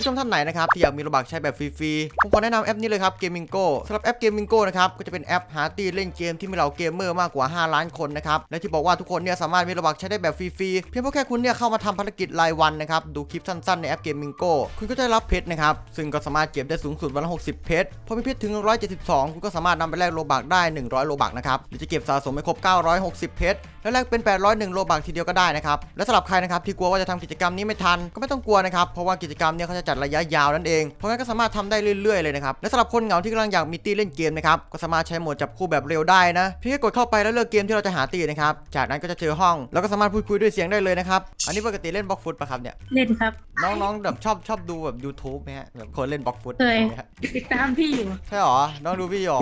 ผู้ชมท่านไหนนะครับที่อยากมีโลบักใช้แบบฟรีๆ ผมขอแนะนำแอปนี้เลยครับ Gamingo สำหรับแอป Gamingo นะครับก็จะเป็นแอปหาตีเล่นเกมที่มีเหล่าเกมเมอร์มากกว่า 5 ล้านคนนะครับและที่บอกว่าทุกคนเนี่ยสามารถมีโลบักใช้ได้แบบฟรีๆ เพียงเพราะแค่คุณเนี่ยเข้ามาทำภารกิจรายวันนะครับดูคลิปสั้นๆในแอป Gamingo คุณก็จะได้รับเพชรนะครับซึ่งก็สามารถเก็บได้สูงสุดวันละ60 เพชรพอมีเพชรถึง 172 คุณก็สามารถนำไปแลกโลบักได้ 100 โลบักนะครับหรือจะเก็บสะสมให้ครบ 960 เพชรแล้วแลกเป็น 801 โลบักทีเดียวก็ได้นะครับและสำหรับใครนะครับที่กลัวว่าจะทำกิจกรรมนี้ไม่ทันก็ไม่ต้องกลัวนะครับเพราะว่ากิจกรรมเนี่ยเขาจะจัดระยะยาวนั่นเอง เพราะงั้นก็สามารถทำได้เรื่อยๆเลยนะครับ และสำหรับคนเหงาที่กำลังอยากมีตีเล่นเกมนะครับ ก็สามารถใช้โหมดจับคู่แบบเร็วได้นะ เพียงแค่กดเข้าไปแล้วเลือกเกมที่เราจะหาตีนะครับ จากนั้นก็จะเจอห้อง แล้วก็สามารถพูดคุยด้วยเสียงได้เลยนะครับ อันนี้ปกติเล่นบล็อกฟุตปะครับเนี่ย เล่นครับ น้องๆแบบชอบชอบดูแบบ YouTube ไหมฮะ แบบคนเล่นบล็อกฟุตเคยติดตามพี่อยู่ ใช่หรอ น้องดูพี่หรอ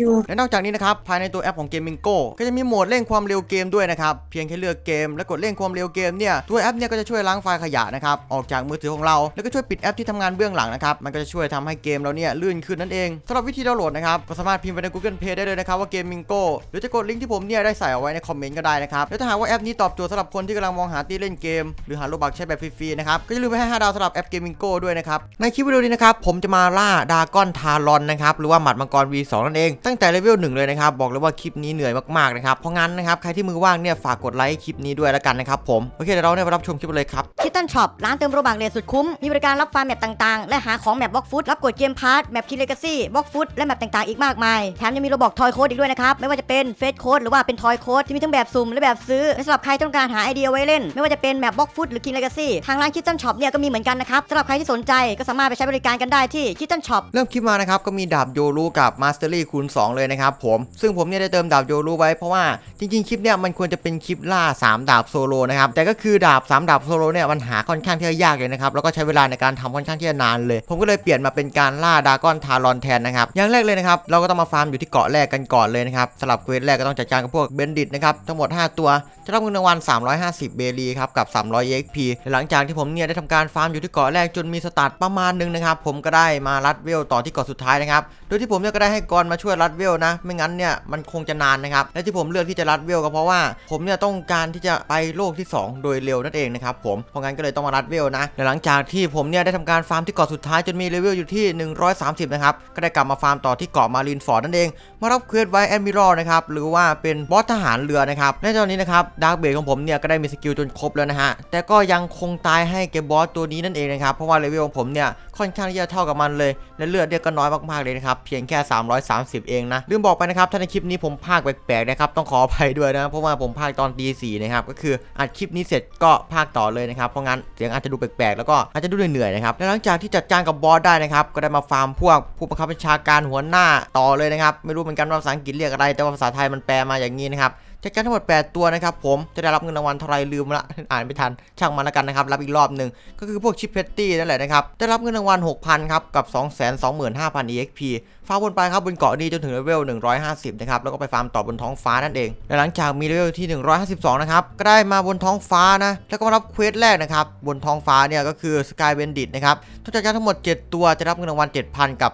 ดูและนอกจากนี้นะครับ ภายในตัวแอปของ Gamingo ก็จะมีโหมดเร่งความเร็วเกมด้วยนะครับ เพียงแค่เลือกเกม และกดเร่งความเร็วเกมเนี่ย ตัวแอปเนี่ยก็จะช่วยล้างไฟล์ขยะนะครับ ออกจากมือถือของเรา แล้วก็ช่วยปิดแอปที่ทำงานเบื้องหลังนะครับ มันก็จะช่วยทำให้เกมเราเนี่ยลื่นขึ้นนั่นเองสำหรับวิธีดาวน์โหลดนะครับก็สามารถพิมพ์ไปใน Google Play ได้เลยนะครับว่า Gamingo หรือจะกดลิงก์ที่ผมเนี่ยได้ใส่เอาไว้ในคอมเมนต์ก็ได้นะครับและถ้าหากว่าแอปนี้ตอบโจทย์สำหรับคนที่กำลังมองหาที่เล่นเกม หรือหาโลบักใช้แบบฟรีๆนะครับก็อย่าลืมไปให้5ดาวสำหรับแอป Gamingo ด้วยนะครับในคลิปวิดีโอนี้นะครับผมจะมาล่าดากอนทารอนนะครับหรือว่าหมัดมังกร V2 นั่นเองตั้งแต่เลเวลหนึ่งเลยนะครับบอกเลยว่าคลิปนี้เหนื่อยมากๆนะครับเพราะงั้นนะครับใครที่มือว่างเนี่ยฝากกดไลค์คลิปนี้ด้วยแล้วกันนะครับผมโอเคเดี๋ยวเราเนี่ยไปรับชมคลิปเลยครับคิตตันช็อปร้านเติมโรบักเลทสุดคุ้มมีบริการรับฟาร์มแมปต่างๆ และหาของแมปบล็อกฟุตรับกดเกมพาร์ทแมปคิเลกาซี่บล็อกฟุตและแมปต่างๆ อีกมากมาย แถมยังมีโรบอกทอยโค้ดอีกด้วยนะครับ ไม่ว่าจะเป็นเฟสโค้ดหรือว่าเป็นทอยโค้ดที่มีทั้งแบบสุ่มและแบบซื้อและสำหรับใครต้องการหาไอเดียไว้เล่น ไม่ว่าจะเป็นแมปบล็อกฟุตหรือคิเลกาซี่ทางร้านคิตตันช็อปเนี่ยก็มีเหมือนกันนะครับสำหรับใครที่สนใจก็สามารถไปใช้บริการกันได้ที่คิตตันช็อปเริ่มคลิปมานะครับก็มีดาบโยรูกับมาสเตอรี่คูณ2เลยนะครับผมซึ่งผมเนี่ยได้เติมดาบโยรูไว้เพราะว่าจริงๆคลิปเนี่ยมันควรจะเป็นคลิปล่า 3 ดาบโซโลนะครับแต่ก็คือดาบ 3 ดาบโซโลเนี่ยมันหาค่อนข้างที่จะยากเลยนะครับแล้วก็ใช้เวลาในการทำค่อนข้างที่จะนานเลย ผมก็เลยเปลี่ยนมาเป็นการล่าดากอนทารอนแทนนะครับอย่างแรกเลยนะครับเราก็ต้องมาฟาร์มอยู่ที่เกาะแรกกันก่อนเลยนะครับสำหรับเควสแรกก็ต้องจัดการกับพวกเบนดิตนะครับทั้งหมด 5 ตัวจะรับเงินรางวัล350 เบลีครับกับ 300 EXP หลังจากที่ผมเนี่ยได้ทำการฟาร์มอยู่ที่เกาะแรกจนมีสตาร์ทประมาณหนึงนะครับผมก็ได้มารัดเวลต่อที่เกาะสุดท้ายนะครับโดยที่ผมเนี่ยก็ได้ให้กรมาช่วยรัดเวลนะ ไม่งั้นเนี่ยมันคงจะนานนะครับและที่ผมเลือกที่จะรัดเวลก็เพราะว่าผมเนี่ยต้องการที่จะไปโลกที่ 2 โดยเร็วนั่นเองนะครับผมเพราะงั้นก็เลยต้องมารัดเวลนะและหลังจากที่ผมเนี่ยได้ทำการฟาร์มที่เกาะสุดท้ายจนมีเลเวลอยู่ที่ 130 นะครับ ก็ได้กลับมาฟาร์มต่อที่เกาะมารีนฟอร์ดนั่นเอง มารับเควสไว้แอดมิรัลนะครับ หรือว่าเป็นบอสทหารเรือนะครับ ในตอนนี้นะครับดาร์กเบดของผมเนี่ยก็ได้มีสกิลจนครบแล้วนะฮะ แต่ก็ยังคงตายให้แกบอสตัวนี้นั่นเองนะครับ เพราะว่าเลเวลของผมเนี่ยค่อนข้างที่จะเท่ากับมันเลย และเลือดเนี่ยก็น้อยมากๆเลยนะครับ เพียงแค่ 330 เองนะ ลืมบอกไปนะครับ ถ้าในคลิปนี้ผมพากแปลกๆนะครับ ต้องขออภัยด้วยนะ เพราะว่าผมพากตอนตีสี่นะครับ ก็คืออัดคลิปนี้เสร็จก็พากต่อเลยนะครับ เพราะงั้นเสียงอาจจะดูแปลกๆ แล้วก็อาจจะดูเหนื่อยๆนะครับและหลังจากที่จัดการกับบอสได้นะครับก็ได้มาฟาร์มพวกผู้บังคับบัญชาการหัวหน้าต่อเลยนะครับ ไม่รู้เหมือนกันว่าภาษาอังกฤษเรียกอะไร แต่ว่าภาษาไทยมันแปลมาอย่างนี้นะครับ จัดการทั้งหมด 8 ตัวนะครับผมจะได้รับเงินรางวัลเท่าไรลืมละอ่านไม่ทันช่างมันแล้วกันนะครับรับอีกรอบหนึ่งก็คือพวกชิปเพตตี้นั่นแหละนะครับได้รับเงินรางวัล6,000ครับกับ 225,000 EXP ฟาร์มบนไปครับบนเกาะนี้จนถึงเลเวล150นะครับแล้วก็ไปฟาร์มต่อบนท้องฟ้านั่นเองและหลังจากมีเลเวลที่ 152นะครับก็ได้มาบนท้องฟ้านะแล้วก็มารับเควสแรกนะครับบนท้องฟ้าเนี่ยก็คือ Sky Bandit นะครับต้องจัดการทั้งหมด 7 ตัวจะรับเงินรางวัล7,000กับ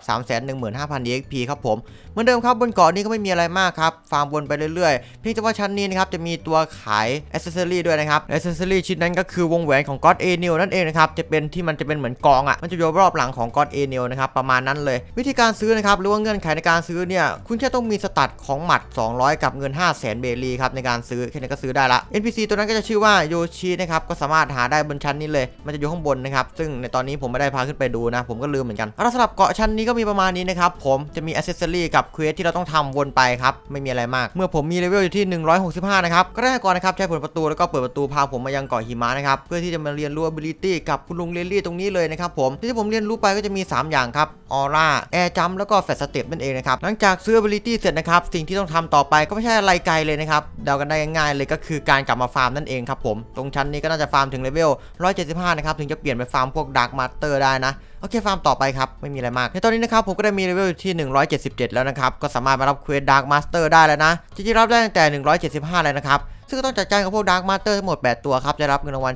315,000 EXP ครับผม เหมือนเดิมครับบนเกาะนี้ก็ไม่มีอะไรมากครับฟาร์มวนไปเรื่อยๆ เพียงแต่ว่าชั้นนี้นะครับจะมีตัวขายอ c เซ s ซอรี่ด้วยนะครับอ c เซ s ซอรี่ชิ้นนั้นก็คือวงแหวนของ God a n i l นั่นเองนะครับจะเป็นที่มันจะเป็นเหมือนกองอะมันจะอยู่รอบหลังของ God a n i l นะครับประมาณนั้นเลย วิธีการซื้อนะครับหรือว่าเงื่อนไขในการซื้อเนี่ยคุณแค่ต้องมีสตัดของหมัด 200 กับเงิน 5 0 0 0 0เบลีครับในการซื้อแค่นี้ก็ซื้อได้ละ NPC ตัวนั้นก็จะชื่อว่าโยชินะครับก็สามารถหาได้บนชั้นนี้เลย มันจะอยู่ข้างบนนะครับซึ่งในตอนนี้ผมไม่ได้พาขึ้นไปดูนะ ผมก็ลืมเหมือนกันสำหรับเกาะชั้นนี้ก็มีประมาณนี้นะครับผมจะมีอ c เซ s ซอรี่กับเควสที่เราต้องทำวนไปครับไม่มีอะไรมาก เมื่อผมมีเลเวลอยู่ที่ 165 นะครับก็ได้ก่อนนะครับใช้ผลประตูแล้วก็เปิดประตูพาผมมายังเกาะหิมะนะครับเพื่อที่จะมาเรียนรู้ ability กับคุณลุงเรลลี่ตรงนี้เลยนะครับผมที่ผมเรียนรู้ไปก็จะมี 3 อย่างครับออร่าแอร์จัมแล้วก็แฟลชสเต็ปนั่นเองนะครับหลังจากซื้อ ability เสร็จนะครับสิ่งที่ต้องทำต่อไปก็ไม่ใช่อะไรไกลเลยนะครับเดากันได้ง่ายเลยก็คือการกลับมาฟาร์มนั่นเองครับผมตรงชั้นนี้ก็น่าจะฟาร์มถึงเลเวล175นะครับถึงจะเปลี่ยนไปฟาร์มพวกดาร์กมาสเตอร์ได้นะ โอเคฟาร์มต่อไปครับ ไม่มีอะไรมาก ในตอนนี้นะครับผมก็ได้มีเลเวลที่ 177 แล้วนะครับ ก็สามารถมารับเควสดาร์กมาสเตอร์ได้แล้วนะ จริงๆรับได้ตั้งแต่ 175 เลยนะครับ ซึ่งก็ต้องจัดการกับพวกดาร์กมาสเตอร์ทั้งหมด 8 ตัวครับ ได้รับเงินรางวัล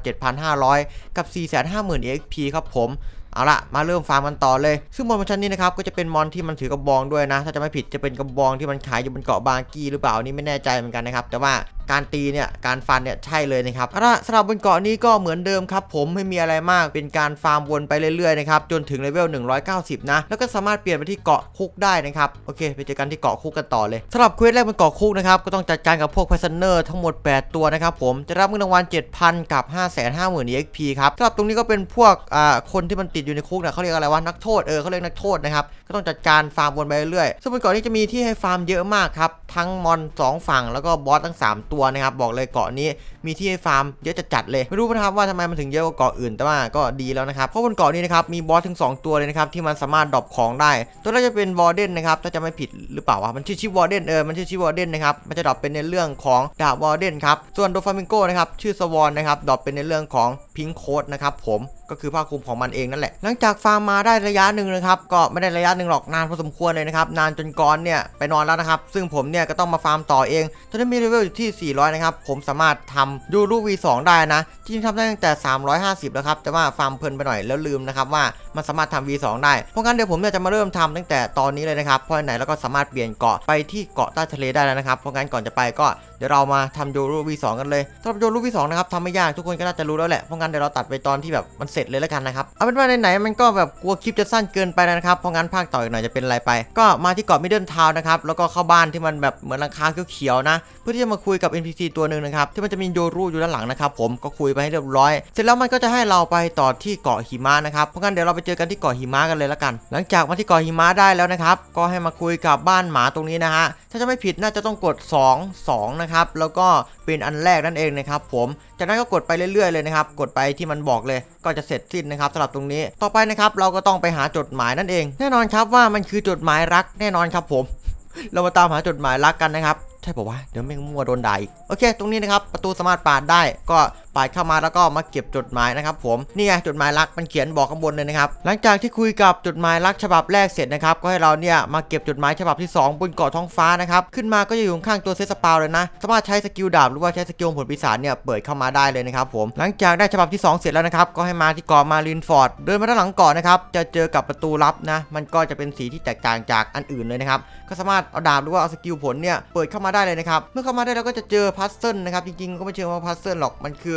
7,500 กับ 450,000 EXP ครับผมเอาละมาเริ่มฟาร์มกันต่อเลย ซึ่งมอนบนชั้นนี้นะครับก็จะเป็นมอนที่มันถือกระบองด้วยนะ ถ้าจะไม่ผิดจะเป็นกระบองที่มันขายอยู่บนเกาะบาร์กี้หรือเปล่านี่ไม่แน่ใจเหมือนกันนะครับ แต่ว่า การตีเนี่ยการฟันเนี่ยใช่เลยนะครับสำหรับบนเกาะนี้ก็เหมือนเดิมครับผมไม่มีอะไรมากเป็นการฟาร์มวนไปเรื่อยๆนะครับจนถึงเลเวล190 นะ แล้วก็สามารถเปลี่ยนไปที่เกาะคุกได้นะครับโอเค ไปเจอกันที่เกาะคุกกันต่อเลยสำหรับเควสแรกบนเกาะคุกนะครับก็ต้องจัดการกับพวกพ a ซเนอร์ทั้งหมด 8 ตัวนะครับผมจะรับเงินรางวัล7,000 กับ 550,000 EXP ครับสำหรับตรงนี้ก็เป็นพวกอ่าคนที่มันติดอยู่ในคุกเนี่ยเขาเรียกอะไรวะนักโทษเออเขาเรียกนักโทษนะครับก็ต้องจัดการฟาร์มวนไปเรื่อยๆซึ่งบนเกาะนี้จะมีที่ให้ฟาร์มเยอะมากครับทั้งมอนสองฝั่งแล้วก็บอสทั้งสามตัวนะครับบอกเลยเกาะนี้มีที่ให้ฟาร์มเยอะจัดจัดๆเลยไม่รู้นะครับว่าทำไมมันถึงเยอะกว่าเกาะอื่นแต่ว่าก็ดีแล้วนะครับเพราะบนเกาะนี้นะครับมีบอสถึง 2 ตัวเลยนะครับที่มันสามารถดรอปของได้ ตัวแรกจะเป็นวอร์เดนนะครับถ้าจะไม่ผิดหรือเปล่าวะมันชื่อชิวอร์เดนเออมันชื่อชิวอร์เดนนะครับมันจะดรอปเป็นในเรื่องของดาบวอร์เดนครับส่วนโดฟามิงโกนะครับชื่อสวอนนะครับดรอปเป็นในเรื่องของพิงโคดนะครับผม ก็คือผ้าคลุมของมันเองนั่นแหละ หลังจากฟาร์มมาได้ระยะหนึ่งนะครับก็ไม่ได้ระยะหนึ่งหรอกนานพอสมควรเลยนะครับนานจนกรเนี่ยไปนอนแล้วนะครับ ซึ่งผมเนี่ยก็ต้องมาฟาร์มต่อเองตอนนี้มีเลเวลอยู่ที่ 400 นะครับ ผมสามารถทำยูรู V2 ได้นะจริงๆทำได้ตั้งแต่ 350 แล้วครับแต่ว่าฟาร์มเพลินไปหน่อยแล้วลืมนะครับว่ามันสามารถทำ V2 ได้เพราะงั้นเดี๋ยวผมเนี่ยจะมาเริ่มทำตั้งแต่ตอนนี้เลยนะครับเพราะไหนแล้วก็สามารถเปลี่ยนเกาะไปที่เกาะใต้ทะเลได้แล้วนะครับเพราะงั้นก่อนจะไปก็เดี๋ยวเรามาทำยูรู V2 กันเลยสำหรับยูรู V2 นะครับทำไม่ยากทุกคนก็น่าจะรู้แล้วแหละเพราะงั้นเดี๋ยวเราตัดไปตอนที่แบบมันเสร็จเลยแล้วกันนะครับเอาเป็นว่าไหนๆมันก็แบบกลัวคลิปจะสั้นเกินไปนะครับเพราะงั้นภาคต่ออีกหน่อยจะเป็นอะไรไป ก็มาที่เกาะมิดเดิลทาวน์นะครับแล้วก็เข้าบ้านที่มันแบบเหมือนหลังคาเขียวๆนะ เพื่อที่จะมาคุยกับ NPC ตัวหนึ่งนะครับที่มันจะมีโยรูอยู่ด้านหลังนะครับผมก็คุยไปให้เรียบร้อย เสร็จแล้วมันก็จะให้เราไปต่อที่เกาะหิมะนะครับเพราะงั้นเดี๋ยวเราไปเจอกันที่เกาะหิมะกันเลยละกัน หลังจากมาที่เกาะหิมะได้แล้วนะครับก็ให้มาคุยกับบ้านหมาตรงนี้นะฮะถ้าจะไม่ผิดน่าจะต้องกด 2 2นะครับแล้วก็เป็นอันแรกนั่นเองนะครับผมจากนั้นก็กดไปเรื่อยๆเลยนะครับกดไปที่มันบอกเลยก็จะเสร็จสิ้นนะครับสำหรับตรงนี้ต่อไปนะครับเราก็ต้องไปหาจดหมายนั่นเอง แน่นอนครับว่ามันคือจดหมายรักแน่นอนครับผม เรามาตามหาจดหมายรักกันนะครับใช่ป่าวะเดี๋ยวแม่งมั่วโดนด่าอีกโอเค ตรงนี้นะครับประตูสามารถปาดได้ก็ ปาดเข้ามาแล้วก็มาเก็บจดหมายนะครับผมนี่ไงจดหมายรักมันเขียนบอกข้างบนเลยนะครับหลังจากที่คุยกับจดหมายรักฉบับแรกเสร็จนะครับก็ให้เราเนี่ยมาเก็บจดหมายฉบับที่ 2 บนเกาะท้องฟ้านะครับขึ้นมาก็จะอยู่ข้างตัวเซตสปาวเลยนะสามารถใช้สกิลดาบหรือว่าใช้สกิลผลปีศาจเนี่ยเปิดเข้ามาได้เลยนะครับผมหลังจากได้ฉบับที่ 2 เสร็จแล้วนะครับก็ให้มาที่เกาะมารินฟอร์ดเดินมาด้านหลังเกาะนะครับจะเจอกับประตูลับนะมันก็จะเป็นสีที่แตกต่างจากอันอื่นเลยนะครับก็สามารถเอาดาบหรือว่าเอาสกิลผลเนี่ยเปิดเข้ามาได้เลยนะครับเมื่อเข้ามาได้เราก็จะเจอพัซเซิลนะครับจริงๆก็ไม่เชิงว่าพัซเซิลหรอกมันคือ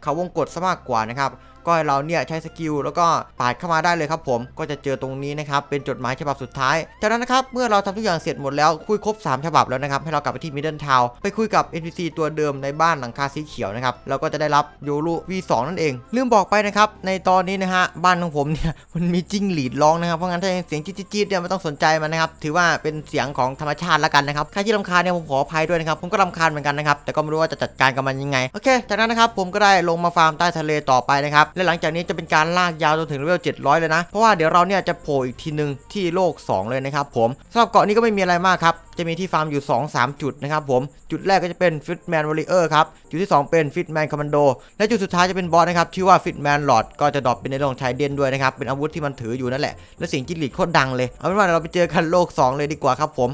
เขาวงกดซะมากกว่านะครับก็ให้เราเนี่ยใช้สกิลแล้วก็ปาดเข้ามาได้เลยครับผมก็จะเจอตรงนี้นะครับเป็นจดหมายฉบับสุดท้าย จากนั้นนะครับเมื่อเราทำทุกอย่างเสร็จหมดแล้วคุยครบ 3 ฉบับแล้วนะครับให้เรากลับไปที่มิดเดิลทาวไปคุยกับ NPC ตัวเดิมในบ้านหลังคาสีเขียวนะครับเราก็จะได้รับโยรุ V2 นั่นเอง ลืมบอกไปนะครับในตอนนี้นะฮะบ้านของผมเนี่ยมันมีจิ้งหรีดร้องนะครับเพราะงั้นถ้าเสียงจี๊ดๆเนี่ยไม่ต้องสนใจมันนะครับถือว่าเป็นเสียงของธรรมชาติละกันนะครับใครที่รำคาญเนี่ยผมขออภัยด้วยนะครับผมก็รำคาญเหมือนกันนะครับแต่ก็ไม่รู้ว่าจะจัดการกับมันยังไงโอเคจากนั้นนะครับผมก็ได้ลงมาฟาร์มใต้ทะเลต่อไปนะครับ และหลังจากนี้จะเป็นการลากยาวจนถึงเลเวล700 เลยนะ เพราะว่าเดี๋ยวเราเนี่ยจะโผล่อีกทีหนึ่งที่โลก 2 เลยนะครับผมสำหรับเกาะนี้ก็ไม่มีอะไรมากครับ จะมีที่ฟาร์มอยู่ 2-3 จุดนะครับผม จุดแรกก็จะเป็น Fitman Warrior ครับ จุดที่ 2 เป็น Fitman Commando และจุดสุดท้ายจะเป็นบอสนะครับ ชื่อว่า Fitman Lord ก็จะดรอปเป็นในเรื่องชายเด่นด้วยนะครับ เป็นอาวุธที่มันถืออยู่นั่นแหละ และสียงจิ้งหรีดโคตรดังเลย เอาเป็นว่าเราไปเจอกันโลก 2 เลยดีกว่าครับผม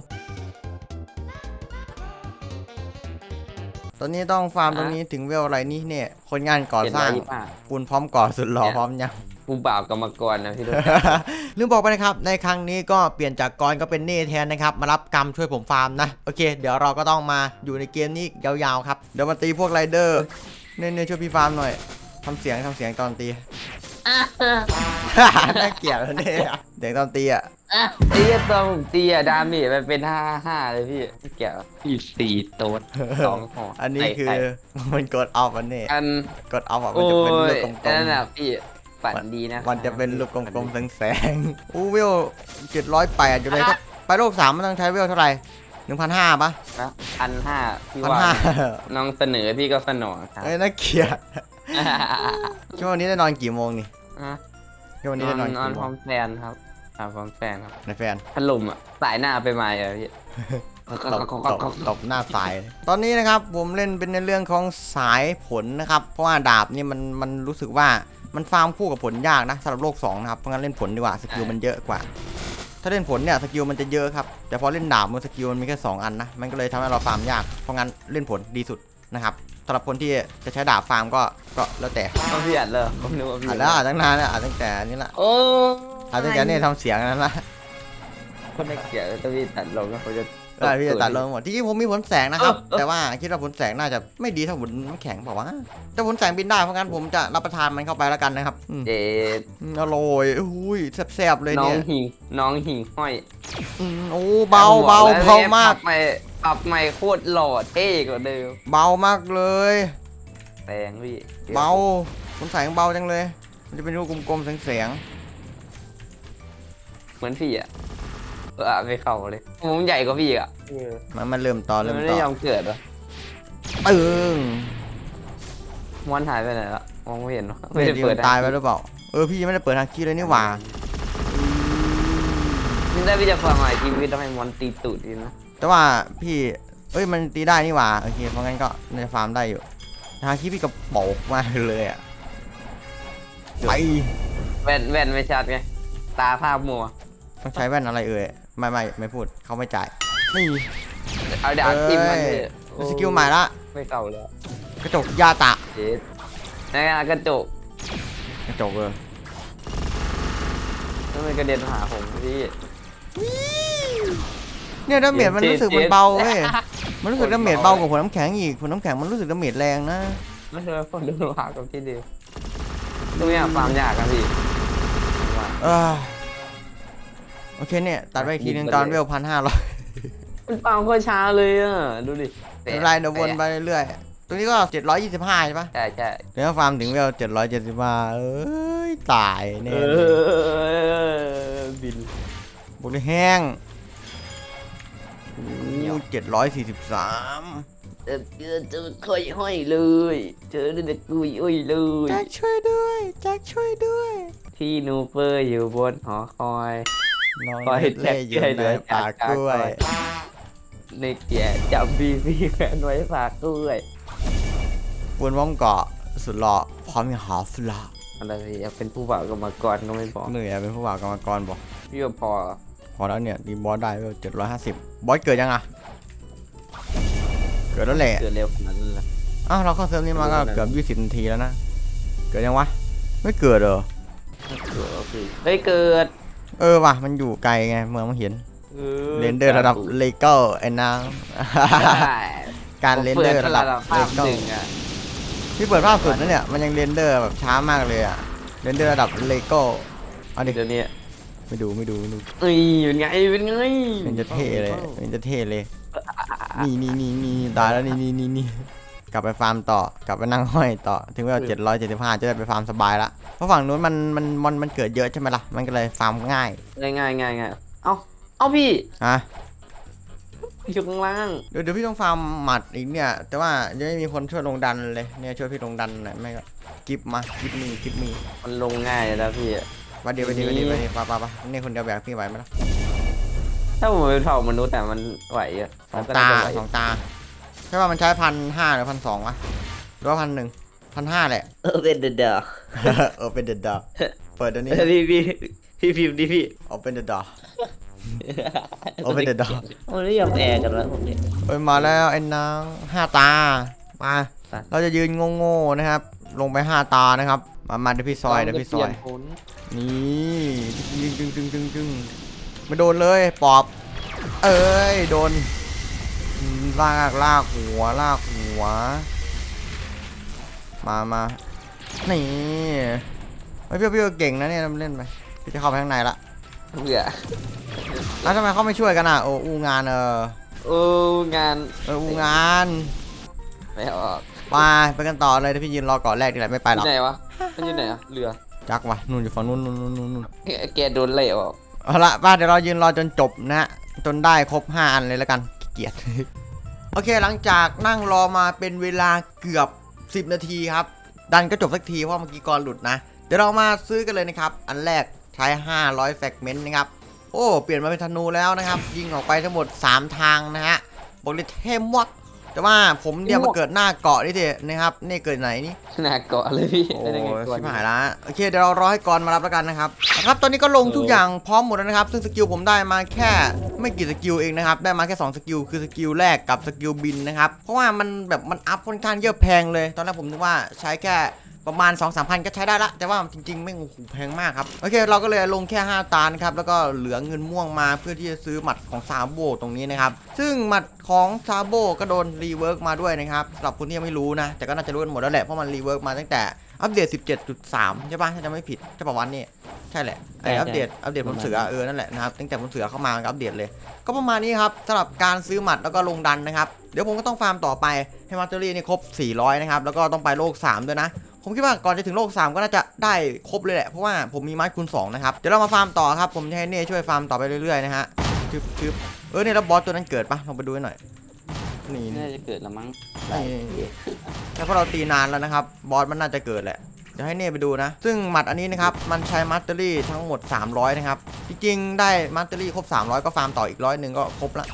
ตอนนี้ต้องฟาร์มตรงนี้ถึงเวลอะไรนี่เนี่ย คนงานก่อสร้างเจ็ดร้อยยี่สิบห้าปูนพร้อมก่อสุดหล่อพร้อมยังผู้บ่าวกรรมกรนะพี่ดูลืมบอกไปนะครับ ในครั้งนี้ก็เปลี่ยนจากกรก็เป็นเน่แทนนะครับ มารับกรรมช่วยผมฟาร์มนะ โอเค เดี๋ยวเราก็ต้องมาอยู่ในเกมนี้ยาวๆครับ เดี๋ยวมาตีพวกไรเดอร์เน่ๆช่วยพี่ฟาร์มหน่อยทำเสียงทำเสียงตอนตีน่าเกลียดแล้วเนี่ยเสียงตอนตีอะ ไอ้เหี้ยตัวผมตีอะดาเมจมันเป็นห้าห้าเลยพี่ไม่เกี่ยวพี่สี่โต๊ดสองห่ออันนี้ไข่คือไข่มันกดออฟอันนี้อันกดออฟอะมันโอ้จะเป็นลูยกกลนั่มนน่ะพี่ฝันดีนะๆมันจะเป็นลูกกลมๆแสงๆอู้เวลเจ็ดร้อยแปดอยู่เลยถ้าไปโลกสามมันต้องใช้เวลเท่าไหร่หนึ่งพันห้าปะนะพันห้าพี่พันว่าห้าน้องเสนอพี่ก็สนองครับเอ้ยน่าเกลียดช่วงนี้ได้นอนกี่โมงนี่อะช่วงนนี้อได้นนอนนอนกี่พโมร้องมแฟนครับ อ่าพร้อมแฟนครับในแฟนพัดลมอะสายหน้าไปมาอะพี่ตบตบตบหน้าสาย ตอนนี้นะครับผมเล่นเป็นในเรื่องของสายผลนะครับ เพราะว่าดาบนี่มันมันรู้สึกว่ามันฟาร์มคู่กับผลยากนะสำหรับโลก2นะครับเพราะงั้นเล่นผลดีกว่าสกิลมันเยอะกว่า ถ้าเล่นผลเนี่ยสกิลมันจะเยอะครับแต่พอเล่นดาบมันสกิลมันมีแค่สองอันนะมันก็เลยทำให้เราฟาร์มยากเพราะงั้นเล่นผลดีสุดนะครับสำหรับคนที่จะใช้ดาบฟาร์มก็ก็แล้วแต่ต้องพี่อัดเลยผมนึกว่าพี่อ่านแล้วอ่านตั้งนานแล้วอ่านตั้งแต่นี้ละโอ้ อ่านตั้งแต่นี่ทำเสียงนั้นละคนไม่เกี่ยวต้องพี่ตัดลงแล้วเขาจะได้พี่จะตัดลงหมดที่จริงผมมีผลแสงนะครับเออเออแต่ว่าคิดว่าผลแสงน่าจะไม่ดีเท่าผลน้ำแข็งเปล่าวะแต่ผลแสงบินได้เพราะงั้นผมจะรับประทานมันเข้าไปแล้วกันนะครับอืมเจ็ดอืมอร่อยอุ้ยแซ่บๆเลยน้อเนี่งยหิงน้องหิงห้อยอืมโอ้เบาเบาแล้วเบามากปรับใหม่ปรับใหม่โคตรหล่อเท่กว่าเดิมเบามากเลยแปลงพี่เบาผลแสงเบาจังเลย มันจะเป็นรูปกลมๆแสง เหมือนพี่อะเออไม่เข้าเลยผมใหญ่กว่าพี่อะๆมันมันเริ่มต่อมัเริ่นมไม่ต่ได้อยอมเกิดวะปึ้งมอนหายไปไหนละมองไม่เห็นวะไม่ไม่ได้ได้เปิเปิดดตายไปหรือเปล่าเออพี่ยังไม่ได้เปิดทางคีย์เลยนี่หว่านี่ได้พี่จะฟังหน่อยทีวีทำไมมอนตีตูดดีนะแต่ว่าพี่เอ้ยมันตีได้นี่หว่าโอเคเพราะงั้นก็น่าจะฟาร์มได้อยู่ทางคีย์พี่กระเป๋ามากเลยอะไปแว่นแว่นไม่ชัดไงตาภาพมัว ต้องใช้แว่นอะไรเอ่ยไม่ไม่ไม่พูดเขาไม่จ่ายนี่เอาดาบจิ้มมันเอ้เถยอะสกิลใหม่ละไม่เก่าแล้วกระจกยาตะเจ็ดในงานกระจกกระจกเลยแล้วมันกระเด็นมาหาผมพี่ เนี่ยดาเมจมันเจ็ดรู้สึกมันเจ็ดเบาเว้ยมันรู้สึกดาเมจเบากว่าผลน้ำแข็งอีกผลน้ำแข็งมันรู้สึกดาเมจแรงนะไม่ใช่คนเดินมาหากับที่เดียวตรงเนี้ยฟาร์มยากนะพี่ว่าเออ โอเคเนี่ย ตัดไปอีกทีนึงตอนเวลพันห้าร้อยมันฟาร์มโคตรช้าเลยอะ ดูดิไม่เป็นไรเดี๋ยววนไปเรื่อยๆ ตรงนี้ก็ 725 ใช่ปะใช่ใช่เดี๋ยวฟาร์มถึงเวล775 เอ้ย ตายแน่เอเลยอบินบุกได้แห้งโอ้เหนียวเจ็ดร้อยสี่สิบสามเออเจอเจอค่อยห้อยเลย เจอเด็กกุยอุ้ยเลยแจ็คช่วยด้วยแจ็คช่วยด้วย ที่นูเปอร์อยู่บนหอคอย น้องปล่อยเล่อยู่แจ็คในช่วยป่าจากกล้วยจากในแก่จับบีบีแขวนไว้ฝากด้วยบนว่อมเกาะสุดหล่อพร้อมอย่างหาฟลาอะไรอยากเป็นผู้บ่าวกรรมกรก็ไม่บอกเหนื่อยอะเป็นผู้บ่าวกรรมกรบอกพี่ว่าพอพอแล้วเนี่ยตีบอสได้เวล750บอสเกิดยังอะเกิดแล้วแหละเกิดเร็วขนาดนั้นละอ้าวเราเข้าเซิร์ฟนี้มาก็เกิดแล้วเกือบ20นาทีแล้วนะ เกิดยังวะ ไม่เกิดเหรอเกิดแล้วพี่เฮ้ยเกิด เออว่ะมันอยู่ไกลไงเมืองมันเห็นออเรนเดอร์ระดับเลเกอร์ไอ้นางได้การเรนเดอร์ระดับเลภาพเกอหนึ่งร์อะพี่เปิดภาพสุดนะเนี่ยมันยังเรนเดอร์แบบช้ามากเลยอะเรนเดอร์ระดับเลเกอร์เอาดิเดี๋ยวนี้ไม่ดูไม่ดูไม่ดูเอ้ยเป็นไงเป็นไงมันจะเท่เลยมันจะเท่เลยนี่นี่นี่นี่ตายแล้วนี่นี่นี่นี่ กลับไปฟาร์มต่อกลับไปนั่งห้อยต่อถึงเวลาเจ็ดร้อยเจ็ดสิบห้าจะได้ไปฟาร์มสบายละเพราะฝั่งนู้นมันมันมันมันเกิดเยอะใช่ไหมล่ะมันก็เลยฟาร์มง่ายง่ายง่ายง่ายง่ายเอ้าเอ้าพี่อะอยู่ข้างล่างเดี๋ยวเดี๋ยวพี่ต้องฟาร์มหมัดอีกเนี่ย แต่ว่ายังไม่มีคนช่วยลงดันเลยเนี่ยช่วยพี่ลงดันหน่อยไม่ก็กิฟมากิฟมีกิฟมีมันลงง่ายแล้วพี่วันเดียววันเดียววันเดียววันเดียวไปไปไปนี่คนเดียวแบกพี่ไหวไหมล่ะถ้าผมเป็นเผ่ามนุษย์แต่มันไหวอะสองมันก็ตาน่จะไหวสองตา ใช่ป่ะมันใช้พันห้าหรือพันสองวะหรือว่าพันหนึ่งพันห้าแหละเออเป็นเดอะเออเป็นเดอะดอเปิดเดี๋ยวนี้พี่พี่พี่พิมพ์ดิพี่เอาเป็นเดอะดอ เอาเป็นเดอะดอมันไม่ยอมแอร์กันแล้วพวกนี้ เอ้ยมาแล้วไอ้นางห้าตา มา ไป เราจะยืนโง่ๆนะครับ ลงไปห้าตานะครับ มามาเดี๋ยวพี่ซอยเดี๋ยวพี่ซอย นี่ดึงดึงดึงดึงดึงไม่โดนเลยปอบ เอ้ยโดนอืม ลากลากหัวลากหัว มามานี่ไอยพี่พี่ก็เก่งนะเนี่ยเล่นไปพี่จะเข้าไปข้างในละเบื่อแล้วทำไมเขาไม่ช่วยกันอะโอ้อูงานเออโอ้งานเอออูงานไม่ออกไปไปกันต่อเลยเดี๋ยวพี่ยืนรอก่อนแรกดีแหละไม่ไปหรอกที่ไหนวะมันอยู่ไหนอะเรือจักวะนู่นอยู่ฝั่งนู่นนู่นนู่นนู่นนู่นแกโดนเละออกเอาละป้าเดี๋ยวเรายืนรอจนจบนะฮะจนได้ครบ5อันเลยแล้วกันขี้ เกียจโอเคหลังจากนั่งรอมาเป็นเวลาเกือบ 10 นาทีครับ ดันก็จบสักทีเพราะเมื่อกี้กรหลุดนะ เดี๋ยวเรามาซื้อกันเลยนะครับ อันแรกใช้ 500แฟกเมนต์นะครับ โอ้ เปลี่ยนมาเป็นธนูแล้วนะครับ ยิงออกไปทั้งหมด 3 ทางนะฮะบอกเลยเทมวัก แต่ว่าผมเนี่ยมาเกิดหน้าเกาะนี่เถอะนะครับนี่เกิดไหนนี่หน้าเกาะเลยพี่โอ้ได้ไงก่อนชิบหายละโอเคเดี๋ยวเรารอให้กรมารับแล้วกันนะครับนะครับตอนนี้ก็ลงทุกอย่างพร้อมหมดแล้วนะครับ ซึ่งสกิลผมได้มาแค่ไม่กี่สกิลเองนะครับได้มาแค่2สกิลคือสกิลแรกกับสกิลบินนะครับเพราะว่ามันแบบมันอัพค่อนข้างเยอะแพงเลย ตอนแรกผมนึกว่าใช้แค่ ประมาณ 2 3 0 0 0ก็ใช้ได้ละ แต่ว่าจริงๆ ไม่งโอ้โหแพงมากครับ โอเค เราก็เลยลงแค่ 5 ตานะครับ แล้วก็เหลือเงินม่วงมาเพื่อที่จะซื้อหมัดของซาโบตรงนี้นะครับ ซึ่งหมัดของซาโบก็โดนรีเวิร์กมาด้วยนะครับสำหรับคนที่ยังไม่รู้นะ แต่ก็น่าจะรู้กันหมดแล้วแหละ เพราะมันรีเวิร์กมาตั้งแต่อัปเดต 17.3 ใช่ปะถ้าจะไม่ผิดใช่ปะวันนี้ใช่แหละไอใช่อัปเดตอัปเดตบนเสือเออนั่นแหละนะครับตั้งแต่บนเสือเข้ามาก็อัปเดตเลย ก็ประมาณนี้ครับสำหรับการซื้อหมัดแล้วก็ลงดันนะครับ เดี๋ยวผมก็ต้องฟาร์มต่อไปให้มาสเตอรี่นี่ครบ 400 นะครับ แล้วก็ต้องไปโลก 3 ด้วยนะ ผมคิดว่าก่อนจะถึงโลก 3 ก็น่าจะได้ครบเลยแหละ เพราะว่าผมมีไม้คูณ2นะครับ เดี๋ยวเรามาฟาร์มต่อครับ ผมจะให้เน่ช่วยฟาร์มต่อไปเรื่อยๆนะฮะชึบชึบเออเนี่ยแล้วบอสตัวนั้นเกิดปะลองไปดูให้หน่อย นี่น่าจะเกิดละมั้งนี่แล้วพอเราตีนานแล้วนะครับ บอสมันน่าจะเกิดแหละเดี๋ยวให้เน่ไปดูนะ ซึ่งหมัดอันนี้นะครับ มันใช้มัตเตอรี่ทั้งหมด 300 นะครับ จริงๆ ได้มัตเตอรี่ครบ 300 ก็ฟาร์มต่ออีกร้อยหนึ่งก็ครบละ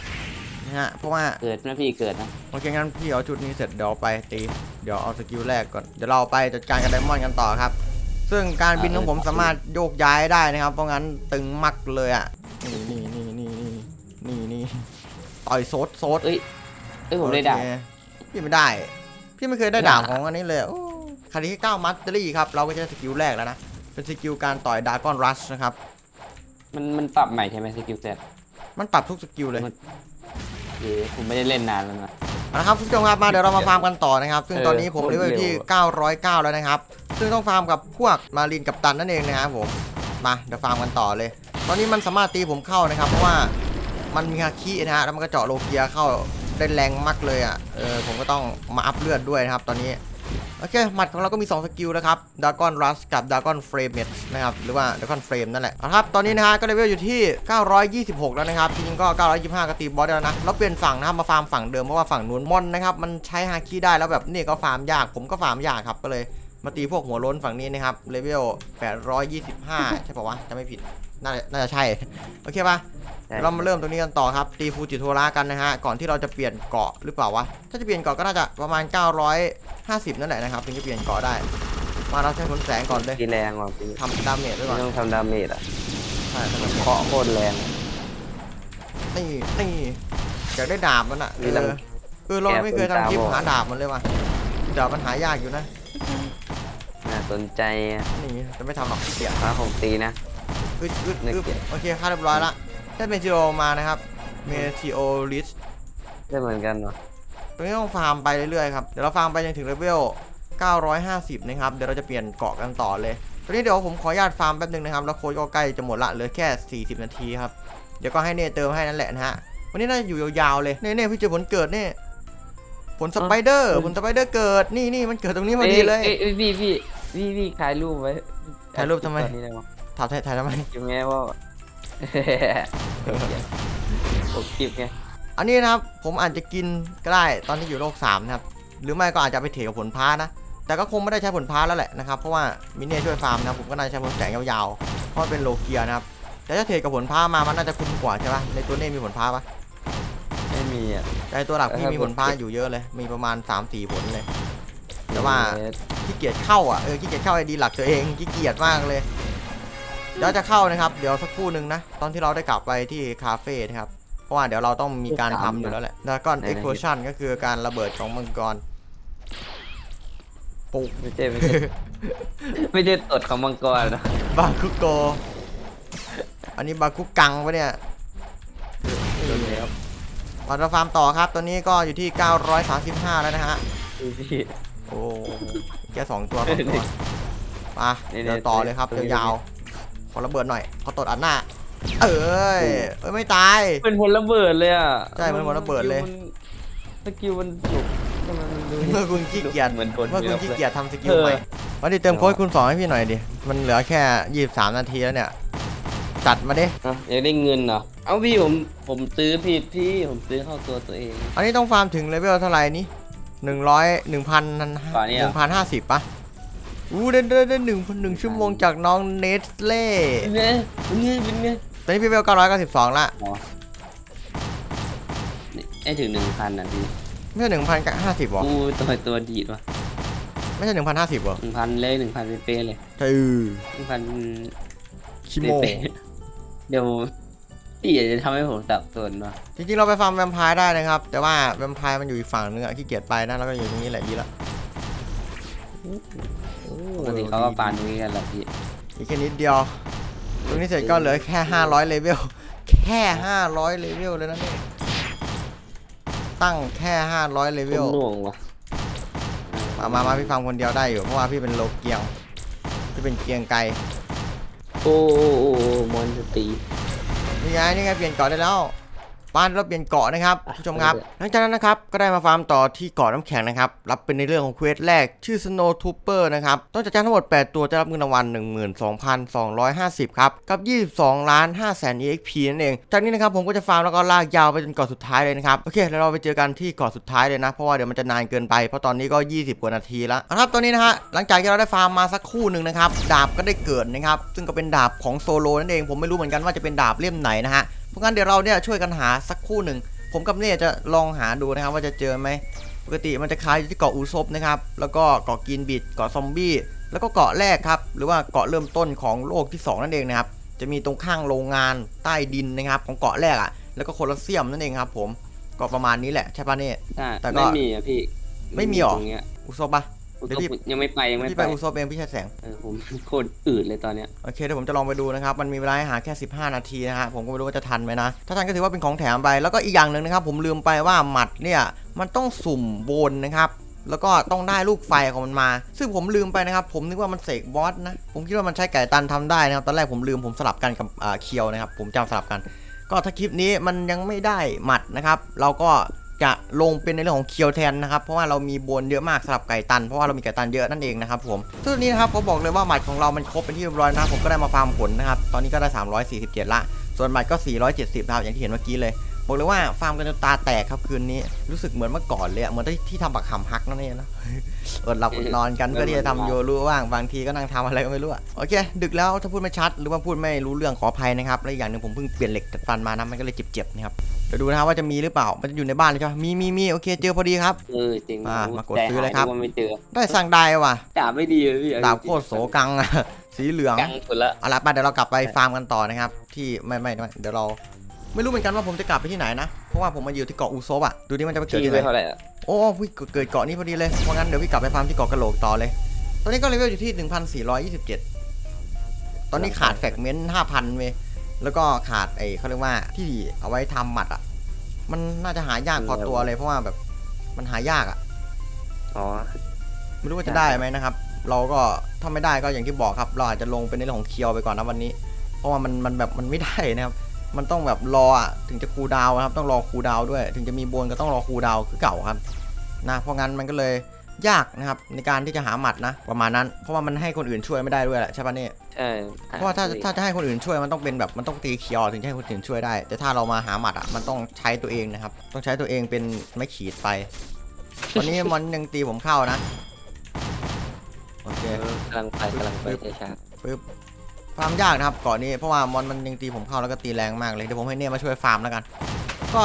นะฮะเพราะว่าเกิดนะพี่เกิดนะโอเคงั้นพี่เอาชุดนี้เสร็จเดี๋ยวไปตีเดี๋ยวเอาสกิลแรกก่อนเดี๋ยวเราไปจัดการกับไดมอนด์กันต่อครับ ซึ่งการบินของผมสามารถโยกย้ายได้นะครับ เพราะงั้นตึงมักเลยอะนี่นี่นี่นี่นี่นี่นี่ต่อยโซดโซดเอ้ยเอ้ยผมได้ดาบโอเคพี่ไม่ได้ พี่ไม่เคยได้ดาบของอันนี้เลยโอ้คันนี้เก้ามัตเตอรี่ครับเราก็จะสกิลแรกแล้วนะเป็นสกิลการต่อยดากอนรัชนะครับมันมันปรับใหม่ใช่ไหมสกิลเซ็ตมันปรับทุกสกิลเลย เอ้ผมไม่ได้เล่นนานแล้วนะ เอาละครับคุณผู้ชมครับมาเดี๋ยวเรามาฟาร์มกันต่อนะครับ ซึ่งเออตอนนี้ผมโคตรเลเวลที่เร็ว909 แล้วนะครับ ซึ่งต้องฟาร์มกับพวกมารินกับตันนั่นเองนะครับผมมาเดี๋ยวฟาร์มกันต่อเลย ตอนนี้มันสามารถตีผมเข้านะครับ เพราะว่ามันมีฮาคินะฮะแล้วมันก็เจาะโลเกียเข้าได้แรงมากเลยอะเออผมก็ต้องมาอัพเลือดด้วยนะครับ ตอนนี้ โอเค หมัดของเราก็มี 2 สกิลนะครับดากอนรัสกับดากอนเฟรมเมนะครับหรือว่าดากอนเฟรมนั่นแหละเอาละครับตอนนี้นะฮะก็เลเวลอยู่ที่ 926 แล้วนะครับจริงๆก็ 925 ก็ตีบอสแล้วนะแล้วเปลี่ยนฝั่งนะครับมาฟาร์มฝั่งเดิมเพราะว่าฝั่งนู้นมอนนะครับมันใช้ฮาคิได้แล้วแบบนี่ก็ฟาร์มยากผมก็ฟาร์มยากครับก็เลย มาตีพวกหัวโล้นฝั่งนี้นะครับเลเวล825 ใช่ปะวะจะไม่ผิดน่าจะน่าจะใช่ โอเคปะใช่เรามาเริ่มตรงนี้กันต่อครับ ตีฟูจิโทระกันนะฮะ ก่อนที่เราจะเปลี่ยนเกาะหรือเปล่าวะ ถ้าจะเปลี่ยนเกาะก็น่าจะประมาณ 950 นั่นแหละนะครับถึงจะเปลี่ยนเกาะได้ มาเราใช้ผลแสงก่อนเลยตีแรงว่ะพี่ทำดาเมจไว้ก่ไม่อนต้องทำดาเมจอะใช่ทำดาเมจเคาะโคตรแรงนี่นี่อยากได้ดาบมันอะเอมีลำอเออเราไม่เคยทำคลิปหาดาบมันเลยว่ะดาบมันหายากอยู่นะ น่าสนใจอะนี่จะไม่ทำหรอกขี้เกียจมาผมตีนะ อึดอึดนึกอึดเก็บโอเคค่าเรียบร้อยละได้เมทิโอมานะครับเมทิโอลิสได้เหมือนกันวะตรงนี้ต้องฟาร์มไปเรื่อยๆครับเดี๋ยวเราฟาร์มไปจนถึงเลเวล 950 นะครับ เดี๋ยวเราจะเปลี่ยนเกาะกันต่อเลยตอนนี้เดี๋ยวผมขออนุญาตฟาร์มแป๊บนึงนะครับ แล้วโค้ดก็ใกล้จะหมดละเหลือแค่ 40 นาทีครับ เดี๋ยวก็ให้เน่เติมให้นั่นแหละนะฮะ วันนี้น่าจะอยู่ยาวๆเลย เน่เน่พี่เจอผลเกิดเน่ผลสไปเดอร์ผลสไปเดอร์เกิด นี่นี่มันเกิดตรงนี้พอดีเลยอ้อ้พี่พี่ พี่พี่ถ่ายรูปไว้ถ่ายรูปทำไม ตอนนี้ได้มั้งถามถ่ายถ่ายทำไมยังไงว่า ผมคลิปไงอันนี้นะครับผมอาจจะกินก็ได้ตอนที่อยู่โลก3นะครับหรือไม่ก็อาจจะไปเทกับผลพานะ แต่ก็คงไม่ได้ใช้ผลพาแล้วแหละนะครับเพราะว่ามินเน่ช่วยฟาร์มนะครับผมก็น่าจะใช้ผลแสงยาวๆเพราะมันเป็นโลเกียนะครับแต่ถ้าเทกับผลพามามันน่าจะคุ้มกว่าใช่ปะในตัวเน่มีผลพาปะไม่มีอะแต่ในตัวหลักพี่เออมีผลพาอยู่เยอะเลย มีประมาณ3-4ผลเลย แต่ว่าเออขี้เกียจเข้าอะเออขี้เกียจเข้าไอดีหลักตัวเองขี้เกียจมากเลยเดี๋ยวจะเข้านะครับ เดี๋ยวสักครู่หนึ่งนะ ตอนที่เราได้กลับไปที่คาเฟ่นะครับ เพราะว่าเดี๋ยวเราต้องมีการทำอยู่แล้วแหละแล้วก็ explosion ก็คือการระเบิดของมังกรปุ๊ไม่ใช่ไม่ใช่ไม่ใช่ตดของมังกรนะบาคุโก อันนี้บาคุกังปะเนี่ยโดนแล้วเราจะฟาร์มต่อครับ ตัวนี้ก็อยู่ที่ 935 แล้วนะฮะพี่พี่โอ้แค่สองตัวสองตัวมานี่เดี๋ยวต่อเลยครับนี่ยาวๆขอระเบิดหน่อยขอตดอัดหน้า เอ้ยเอ้ยไม่ตาย เป็นผลระเบิดเลยอะใช่มันผลระเบิดเลย สกิลมันจุกทำไมมันดู เมื่อคุณขี้เกียจเหมือนคนเมื่อคุณขี้เกียจทำสกิลเออใหม่วันนี้เติมโค้ดคุณสองให้พี่หน่อยดิ มันเหลือแค่23นาทีแล้วเนี่ย จัดมาดิ อะอยากได้เงินเหรอเอาพี่ผมผมซื้อผิดพี่ผมซื้อเข้าตัวตัวเอง อันนี้ต้องฟาร์มถึงเลเวลเท่าไหร่นี่ หนึ่งร้อยหนึ่งพันป่านนี้หอะนึ่งพันห้าสิบปะอู้ได้ได้ได้หนึ่งหนึ่งชั่วโมงจากน้องเนสเล่เป็นไงเป็นไงเป็นไงตอนนี้พี่เวลเก้าร้อยเก้าสิบสองละอ๋อนี่ไอ้ถึงหนึ่งพันอะพี่ไม่ใช่หนึ่งพันห้าสิบหรอกูตัวตัวดีดวะไม่ใช่หนึ่งพันห้าสิบหรอหนึ่งพันเลยหนึ่งพันเป๊ะๆเลยใช่หนึ่งพันคิโม เป๊ะๆเดี๋ยว พี่อยากจะทำให้ผมสับสนวะจริงๆเราไปฟาร์มแวมไพร์ได้นะครับ แต่ว่าแวมไพร์มันอยู่อีกฝั่งนึงอะขี้เกียจไปนะแล้วก็อยู่ตรงนี้แหละดีละปกติเขาก็ปานตรงนี้กันแหละพี่อีกแค่นิดเดียว ตรงนี้เสร็จก็เหลือแค่ 500เลเวลแค่ 500เลเวลเลยนะนี่ตั้งแค่ 500เลเวลหน่วงวะมามามาพี่ฟังคนเดียวได้อยู่เพราะว่าพี่เป็นโลเกียงพี่เป็นเกียงไกลโอ้โอ้โอ้โอ้มอนสตี นี่ไงนี่ไงเปลี่ยนเกาะได้แล้ว บ้านเราเปลี่ยนเกาะนะครับอะผู้ชมครับได้หลังจากนั้นนะครับก็ได้มาฟาร์มต่อที่เกาะน้ำแข็งนะครับรับเป็นในเรื่องของเควสแรกชื่อ Snow Trooper นะครับต้องจัดการทั้งหมด 8 ตัวจะรับเงินรางวัล12,250ครับกับ 22ล้าน5แสน EXP นั่นเอง จากนี้นะครับผมก็จะฟาร์มแล้วก็ลากยาวไปจนเกาะสุดท้ายเลยนะครับโอเคแล้วเราไปเจอกันที่เกาะสุดท้ายเลยนะเพราะว่าเดี๋ยวมันจะนานเกินไปเพราะตอนนี้ก็ 20 กว่านาทีแล้วเอาละครับตอนนี้นะฮะหลังจากที่เราได้ฟาร์มมาสักครู่หนึ่งนะครับดาบก็ได้เกิดนะครับซึ่งก็เป็นดาบของโซโลนั่นเองผมไม่รู้เหมือนกันว่าจะเป็นดาบเล่มไหนนะฮะ เพราะงั้นเดี๋ยวเราเนี่ยช่วยกันหาสักคู่หนึ่ง ผมกับเนี่ยจะลองหาดูนะครับว่าจะเจอไหม ปกติมันจะคล้ายอยู่ที่เกาะอูซบนะครับ แล้วก็เกาะกินบิด เกาะซอมบี้ แล้วก็เกาะแรกครับ หรือว่าเกาะเริ่มต้นของโลกที่ 2 นั่นเองนะครับ จะมีตรงข้างโรงงานใต้ดินนะครับ ของเกาะแรกอะ่ะ แล้วก็โคลอสเซียมนั่นเองครับ ผม ก็ประมาณนี้แหละใช่ปะเนี่ยใช่แต่ก็ไม่มีอะพี่ ไม่มีหรอตรงเงี้ยอูซบปะ เดี๋ยวพี่ยังไม่ไปยังไม่พี่ไปไปอูซบเองพี่ชายแสง เออผมโคตรอืดเลยตอนเนี้ยโอเคเดี๋ยวผมจะลองไปดูนะครับ มันมีเวลาให้หาแค่ 15 นาทีนะฮะ ผมก็ไม่รู้ว่าจะทันไหมนะ ถ้าทันก็ถือว่าเป็นของแถมไป แล้วก็อีกอย่างหนึ่งนะครับ ผมลืมไปว่าหมัดเนี่ย มันต้องสุ่มโบนนะครับ แล้วก็ต้องได้ลูกไฟของมันมา ซึ่งผมลืมไปนะครับ ผมนึกว่ามันเสกบอสนะ ผมคิดว่ามันใช้ไก่ตันทำได้นะครับ ตอนแรกผมลืมผมสลับกันกับอ่าเคียวนะครับ ผมจำสลับกัน ก็ถ้าคลิปนี้มันยังไม่ได้หมัดนะครับ เราก็ จะลงเป็นในเรื่องของเคียวแทนนะครับ เพราะว่าเรามีบนเยอะมากสำหรับไก่ตัน เพราะว่าเรามีไก่ตันเยอะนั่นเองนะครับผมซึ่งนี้นะครับผมบอกเลยว่าหมัดของเรามันครบเป็นที่เรียบร้อยนะผมก็ได้มาฟาร์มผลนะครับ ตอนนี้ก็ได้ 347 ละ ส่วนหมัดก็ 470นะครับอย่างที่เห็นเมื่อกี้เลย บอกเลยว่าฟาร์มกันจนตาแตกครับคืนนี้ รู้สึกเหมือนเมื่อก่อนเลยเหมือนที่ที่ทำบักหำฮักนั่นเองนะอดหลับอดนอนกันเพื่อที่จะทำโยรู้ว่างบางทีก็นั่งทำอะไรก็ไม่รู้อะโอเค ดึกแล้วถ้าพูดไม่ชัดหรือว่าพูดไม่รู้เรื่องขออภัยนะครับและอีกอย่างหนึ่งผมเพิ่งเปลี่ยนเหล็กดัดฟันมานะมันก็เลยเจ็บๆนะครับ ดี๋ยวดูนะครับว่าจะมีหรือเปล่า มันจะอยู่ในบ้านเลยใช่ไหมมีมีมีโอเคเจอพอดีครับ เออจริงอ่ามากดใจซื้อเลยครับหาว่าไม่เจอได้สั่งได้ว่ะดาบไม่ดีเลยพี่เอดาบโคตรโสกังอะ สีเหลืองกังสุดละเอาละไปเดี๋ยวเรากลับไปฟาร์มกันต่อนะครับ ที่ไม่ไม่ไม่เดี๋ยวเราไม่รู้เหมือนกันว่าผมจะกลับไปที่ไหนนะ เพราะว่าผมมาอยู่ที่เกาะอูโซบอะดูดิมันจะไปเกิดพี่ที่ไหไปนเท่าไหร่อะโอ้พี่เกิดเกาะนี้พอดีเลย เพราะงั้นเดี๋ยวพี่กลับไปฟาร์มที่เกาะกะโหลกต่อเลย ตอนนี้ก็เลเวลอยู่ที่ 1427 ตอนนี้ขาดแฟกเมนต์5,000เว้ย แล้วก็ขาดไอ้เขาเรียกว่าที่เอาไว้ทำหมัดอะมันน่าจะหายากพอตัวเลยเพราะว่าแบบมันหายากอะอ๋อไม่รู้ว่าจะได้ไหมนะครับ เราก็ถ้าไม่ได้ก็อย่างที่บอกครับ เราอาจจะลงเป็นในเรื่องของเคียวไปก่อนนะวันนี้ เพราะว่ามันมันแบบมันไม่ได้นะครับ มันต้องแบบรออะถึงจะคูลดาวน์นะครับ ต้องรอคูลดาวน์ด้วย ถึงจะมีโบนก็ต้องรอคูลดาวน์คือเก่าครับ นะเพราะงั้นมันก็เลย ยากนะครับในการที่จะหาหมัดนะประมาณนั้น เพราะว่ามันให้คนอื่นช่วยไม่ได้ด้วยแหละใช่ปะเนี่ยใช่เพราะว่าถ้าถ้าจะให้คนอื่นช่วยมันต้องเป็นแบบมันต้องตีเคียวถึงจะให้คนอื่นช่วยได้ แต่ถ้าเรามาหาหมัดอะมันต้องใช้ตัวเองนะครับ ต้องใช้ตัวเองเป็นไม้ขีดไปตอนนี้มันยังตีผมเข้านะโอเคเออกำลังไปกำลังไปช้าปึ๊บ ฟาร์มยากนะครับเก่อนนี้เพราะว่ามอนมันยังตีผมเข้าแล้วก็ตีแรงมากเลยเดี๋ยวผมให้เนี่ยมาช่วยฟาร์มแล้วกัน ก็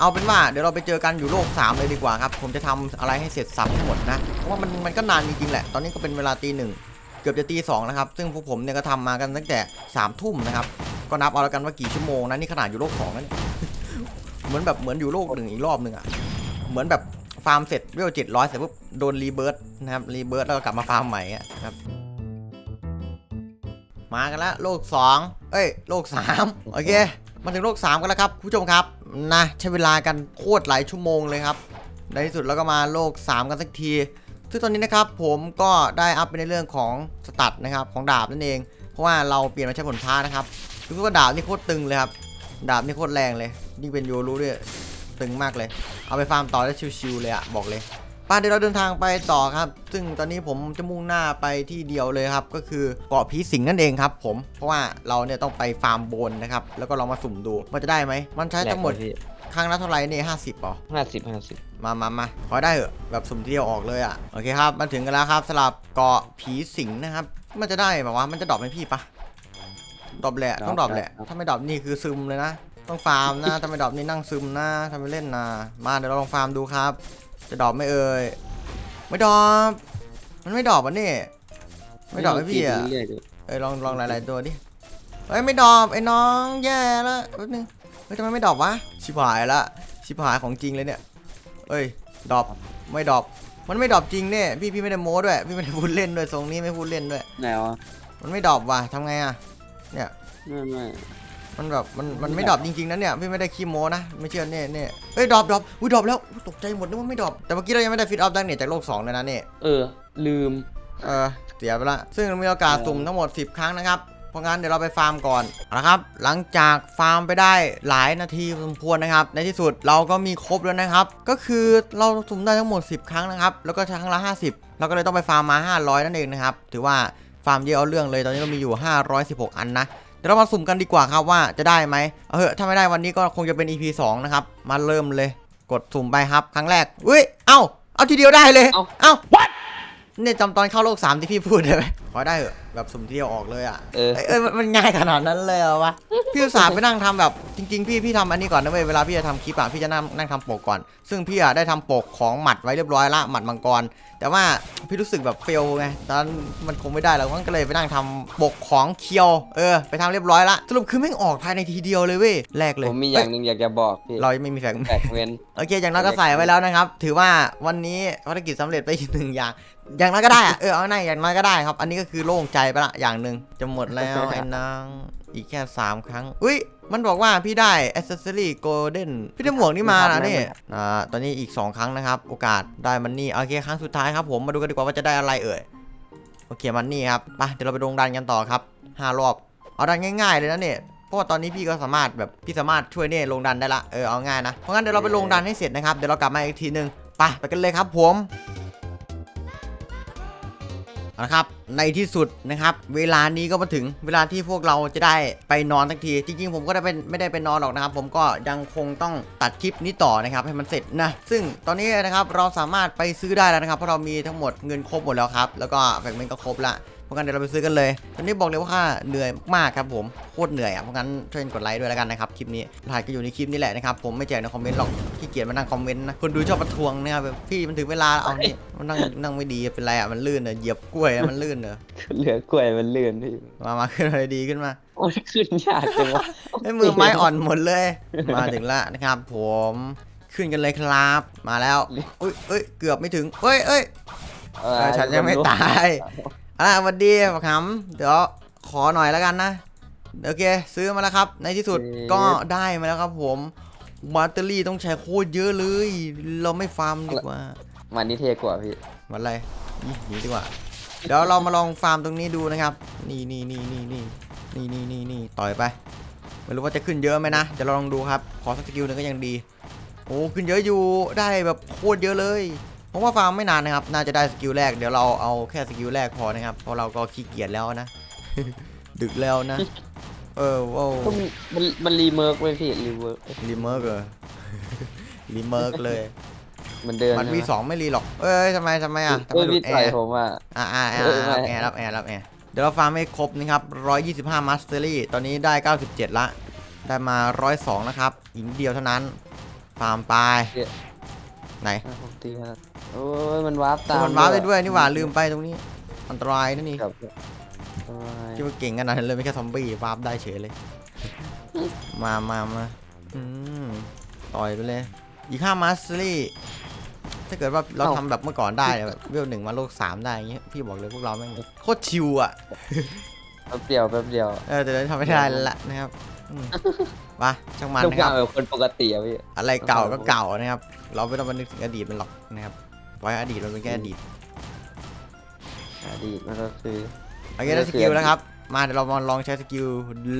เอาเป็นว่าเดี๋ยวเราไปเจอกันอยู่โลก 3 เลยดีกว่าครับ ผมจะทำอะไรให้เสร็จสับทั้งหมดนะเพราะว่ามันมันก็นานจริงๆแหละ ตอนนี้ก็เป็นเวลาตีหนึ่งเกือบจะตีสองนะครับซึ่งพวกผมเนี่ยก็ทำมากันตั้งแต่3ามทุ่มนะครับก็นับเอาแล้วกันว่ากี่ชั่วโมงนะนี่ขนาดอยู่โลก2นั่นเหมือนแบบเหมือนอยู่โลกหนึ่งอีกรอบหนึ่งอะเหมือนแบบฟาร์มเสร็จเวลเจ็ดร้อยเสร็จปุ๊บโดนรีเบิร์ตนะครับรีเบิร์ตแล้วก็กลับมาฟาร์มใหม่อะนะครับ มากันแล้วโลก 2 เอ้ย โลก 3 โอเค มาถึงโลก 3 กันแล้วครับคุณผู้ชมครับนะใช้เวลากันโคตรหลายชั่วโมงเลยครับ ในที่สุดแล้วก็มาโลก 3 กันสักที ซึ่งตอนนี้นะครับผมก็ได้อัพไปในเรื่องของสตัดนะครับของดาบนั่นเอง เพราะว่าเราเปลี่ยนมาใช้ผลพ้านะครับรู้สึกว่าดาบนี่โคตรตึงเลยครับ ดาบนี่โคตรแรงเลย ยิ่งเป็นโยรูด้วยตึงมากเลย เอาไปฟาร์มต่อได้ชิวๆเลยอะบอกเลย ป่าเดี๋ยวเราเดินทางไปต่อครับ ซึ่งตอนนี้ผมจะมุ่งหน้าไปที่เดียวเลยครับ ก็คือเกาะผีสิงนั่นเองครับ ผม เพราะว่าเราเนี่ยต้องไปฟาร์มโบนนะครับ แล้วก็ลองมาสุ่มดูว่าจะได้ไหม มันใช้ทั้งหมดครั้งละเท่าไหร่เนี่ยห้าสิบหรอห้าสิบห้าสิบมามามาขอได้เหอะแบบสุ่มทีเดียวออกเลยอะ โอเคครับ มาถึงกันแล้วครับสลับเกาะผีสิงนะครับ มันจะได้แบบว่ามันจะดรอปไหมพี่ปะดรอปแหละ ต้องดรอปแหละ ถ้าไม่ดรอปนี่คือซึมเลยนะ ต้องฟาร์มนะถ้าไม่ดรอปนี่นั่งซึมนะถ้าไม่เล่นนะ มาเดี๋ยวเราลองฟาร์มดูครับ จะดรอปไหม่เอ่ยไม่ดรอปมันไม่ดรอปวะนี่ไม่ดรอปไหมพี่อะเรื่อยๆดูเอ้ยลองลองหลาย ๆ ตัวดิเฮ้ยไม่ดรอปไอ้น้องแย่แล้วแป๊บนึงเฮ้ยทำไมไม่ดรอปวะชิบหายละชิบหายของจริงเลยเนี่ยเอ้ยดรอปไม่ดรอปมันไม่ดรอปจริงเนี่ยพี่พี่ไม่ได้โม้ด้วยพี่ไม่ได้พูดเล่นด้วยทรงนี้ไม่พูดเล่นด้วย ไหนวะมันไม่ดรอปว่ะทำไงอะเนี่ยไม่ไม่ มันแบบมันมันไม่ดรอปจริงๆนะเนี่ยพี่ไม่ได้ขี้โม้นะไม่เชื่อเนี่ยเนี่ยเอ้ยดรอปดรอปอุ้ยดรอปแล้วอุ๊ยตกใจหมดนึกว่าไม่ดรอปแต่เมื่อกี้เรายังไม่ได้ฟิตออฟดังเนี่ยจากโลกสองเลยนะเนี่ยเออ ลืม เออเสียไปละซึ่งเรามีโอกาสสุ่มทั้งหมด 10 ครั้งนะครับเพราะงั้นเดี๋ยวเราไปฟาร์มก่อนนะครับ หลังจากฟาร์มไปได้หลายนาทีพอสมควรนะครับ ในที่สุดเราก็มีครบแล้วนะครับ ก็คือเราสุ่มได้ทั้งหมด 10 ครั้งนะครับแล้วก็ใช้ครั้งละ 50 เราก็เลยต้องไปฟาร์มมา 500 นั่นเองนะครับถือว่าฟาร์มเยอะเอาเรื่องเลยตอนนี้เรามีอยู่ 516 อันนะ เดี๋ยวเรามาสุ่มกันดีกว่าครับว่าจะได้ไหมเอาเถอะถ้าไม่ได้วันนี้ก็คงจะเป็น EP 2 นะครับ มาเริ่มเลย กดสุ่มไปครับ ครั้งแรกอุ้ย เอ้า เอาทีเดียวได้เลย เอ้า เอ้า what เนี่ยจำตอนเข้าโลกสามที่พี่พูดได้ไหมขอได้เหอะแบบสุ่มทีเดียวออกเลยอะเออเอ้ยเอ้ยมันมันง่ายขนาดนั้นเลยเหรอวะพี่อุตส่าห์ไปนั่งทำแบบจริง ๆ พี่พี่ทำอันนี้ก่อนนะเว้ยเวลาพี่จะทำคลิปอะพี่จะนั่งนั่งทำปกก่อน ซึ่งพี่อะได้ทำปกของหมัดไว้เรียบร้อยละหมัดมังกร แต่ว่าพี่รู้สึกแบบเฟลไงตอนนั้นมันคงไม่ได้แล้วก็เลยไปนั่งทำปกของเคียว เออ ไปทำเรียบร้อยละสรุปคือไม่งออกภายในทีเดียวเลยเว้ยแรกเลยผมมีอย่างหนึ่งอยากจะบอกพี่เอ้ยเรายังไม่มีแฟกแบกเว้น โอเค อย่างน้อยก็ใส่ไว้แล้วนะครับ ถือว่าวันนี้ภารกิจสำเร็จไปอีกหนึ่งอย่าง อย่างน้อยก็ได้อะเออเอาหน่าอย่างน้อยก็ได้ครับ อันนี้ก็คือโล่งใจไปละอย่างหนึ่งจะหมดแล้วไอ้นางอีกแค่ 3 ครั้ง อุ้ย มันบอกว่าพี่ได้ accessory golden พี่ได้หมวกนี่มานะนี่อ่าตอนนี้อีก 2 ครั้งนะครับ โอกาสได้มันนี่ โอเค ครั้งสุดท้ายครับผมมาดูกันดีกว่าว่าจะได้อะไรเอ่ย โอเคมันนี่ครับ ไป เดี๋ยวเราไปลงดันกันต่อครับ 5 รอบ เอาดันง่ายๆเลยนะเนี่ยเพราะว่าตอนนี้พี่ก็สามารถแบบพี่สามารถช่วยเนี่ยลงดันได้ละ เออเอาง่ายนะ เพราะงั้นเดี๋ยวเราไปลงดันให้เสร็จนะครับ เดี๋ยวเรากลับมาอีกทีนึง ไปไปกันเลยครับผม นะครับ ในที่สุดนะครับ เวลานี้ก็มาถึงเวลาที่พวกเราจะได้ไปนอนทักที จริงๆ ผมก็ได้เป็นไม่ได้ไปนอนหรอกนะครับ ผมก็ยังคงต้องตัดคลิปนี้ต่อนะครับ ให้มันเสร็จนะ ซึ่งตอนนี้นะครับเราสามารถไปซื้อได้แล้วนะครับ เพราะเรามีทั้งหมดเงินครบหมดแล้วครับ แล้วก็แฟกเมนต์ก็ครบละ เพราะงั้นเดี๋ยวเราไปซื้อกันเลยตอนนี้บอกเลยว่าเหนื่อยมากครับผมโคตรเหนื่อยอะเพราะงั้นช่วยกดไลค์ด้วยแล้วกันนะครับคลิปนี้ถ่ายก็อยู่ในคลิปนี้แหละนะครับผมไม่แจกในคอมเมนต์หรอกขี้เกียจมานั่งคอมเมนต์นะคนดูชอบประท้วงนะครับแบบพี่มันถึงเวลาเอานี่มันนั่งนั่งไม่ดีเป็นไรอะมันลื่นเนอะเหยียบกล้วยอะมันลื่นเนอะเหลือกล้วยมันเลื่อนพี่มามาขึ้นอะไรดีขึ้นมาโอ้ยขึ้นยากจังวะไอ้มือไม้อ่อนหมดเลย มาถึงแล้วนะครับผมขึ้นกันเลยครับ มาแล้วอุ้ยเอ้ยเกือบไม่ถึงเอ้ยเอ้ยเอเออฉันยังไม่ตาย อะสวัสดีบักหำเดี๋ยวขอหน่อยแล้วกันนะโอเค ซื้อมาแล้วครับ ในที่สุดก็ได้มาแล้วครับผมบัตเตอรี่ต้องใช้โคตรเยอะเลย เราไม่ฟาร์มดีกว่ามันนี่เทกว่าพี่วันอะไรนี่หนีดีกว่า เดี๋ยวเรามาลองฟาร์มตรงนี้ดูนะครับ นี่นี่นี่นี่นี่นี่นี่นี่นี่ต่อยไป ไม่รู้ว่าจะขึ้นเยอะไหมนะเดี๋ยวเราลองดูครับ ขอสักสกิลหนึงก็ยังดี โอ้ขึ้นเยอะอยู่ได้แบบโคตรเยอะเลย ผมว่าฟาร์มไม่นานนะครับ น่าจะได้สกิลแรก เดี๋ยวเราเอาแค่สกิลแรกพอนะครับ เพราะเราก็ขี้เกียจแล้วนะ ดึกแล้วนะ เออว้าวก็มันมันมันรีเมิร์กไว้พี่รีเมิร์กรีเมิร์กเลยรีเมิร์กเลยมันเดินมันใช่ไหวีสองไม่รีหรอก เอ้ยทำไมทำไมอะทำเอ้ไมยหลุพี่ดแอต่อยร์ผมอะอ่าอ่าอ่าเออไม่รับแอร์รับแอร์รับแอร์เดี๋ยวเราฟาร์มให้ครบนะครับ125 มาสเตอรี่ ตอนนี้ได้ 97 ละ ได้มา 102 นะครับอีกนิดเดียวเท่านั้น ฟาร์มไป ไหนอะผมตีครับ โอ้ยมันวาร์ปตามมันว้าร์ปได้ด้วยนี่หว่าลืมไปตรงนี้ อันตรายนะนี่ครับโอ้ยคิดว่าเก่งขนาดนั้นเลยไม่แค่ซอมบี้วาร์ปได้เฉยเลย มามามาอืมต่อยไปเลย อีก5มาสเตอรี่ถ้าเกิดว่าเราทำแบบเมื่อก่อนได้เนี่ยแบบเวลหนึ่งมาโลกสามได้อย่างเงี้ยพี่บอกเลยพวกเราแม่งโคตรชิวอะแป๊บเดียวแป๊บเดียวเออแต่เราทำไม่ได้แล้วล่ะนะครับอืมมาช่างมันทุกนะอคย่ารังบแบบคนปกติอะพี่อะไรเก่าก็เก่านะครับ เราไม่ต้องมานึกถึงอดีตมันหรอกนะครับ ปล่อยให้อดีตมันเป็นแค่อดีตอดีตมันก็คือโอเคได้สกิลแล้วครับ มาเดี๋ยวเรามาลองใช้สกิล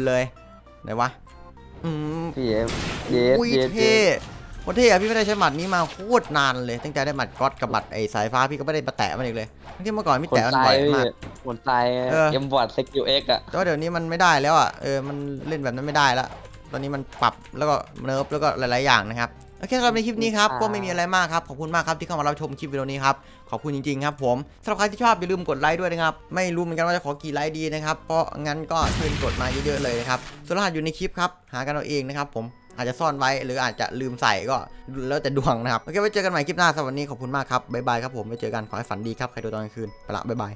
เลยไหนวะอืมพี่เอฟเดสอุ้ยเดสเท่โคตรเท่อะพี่ไม่ได้ใช้หมัดนี้มาโคตรนานเลย ตั้งแต่ได้หมัดก๊อตกับหมัดไอ้สายฟ้าพี่ก็ไม่ได้มาแตะมันอีกเลยทั้งที่เมื่อก่อนพี่คนแตะมันตาบ่อยยพี่มากคนตายเออเอ็มบอร์ดสกิลเอ็กอะแต่ว่าเดี๋ยวนี้มันไม่ได้แล้วอะเออมันเล่นแบบนั้นไม่ได้ละตอนนี้มันปรับแล้วก็เนิร์ฟแล้วก็หลาย ๆ อย่างนะครับโอ เคสำหรับในคลิปนี้ครับก็ไม่มีอะไรมากครับขอบคุณมากครับที่เข้ามารับชมคลิปวิดีโอนี้ครับขอบคุณจริงๆครับผมสำหรับใครที่ชอบอย่าลืมกดไลค์ด้วยนะครับไม่รู้เหมือนกันว่าจะขอกี่ไลค์ดีนะครับเพราะงั้นก็ช่วยกดมาเยอะๆเลยนะครับส่วนรหัสอยู่ในคลิปครับหากันเอาเองนะครับผมอาจจะซ่อนไว้หรืออาจจะลืมใส่ก็แล้วแต่ดวงนะครับโอเคไว้เจอกันใหม่คลิปหน้าสำหรับวันนี้ขอบคุณมากครับบ๊ายบายครับผมไว้เจอกันขอให้ฝันดีครับใครดูตอนกลางคืนไปละบ๊ายบาย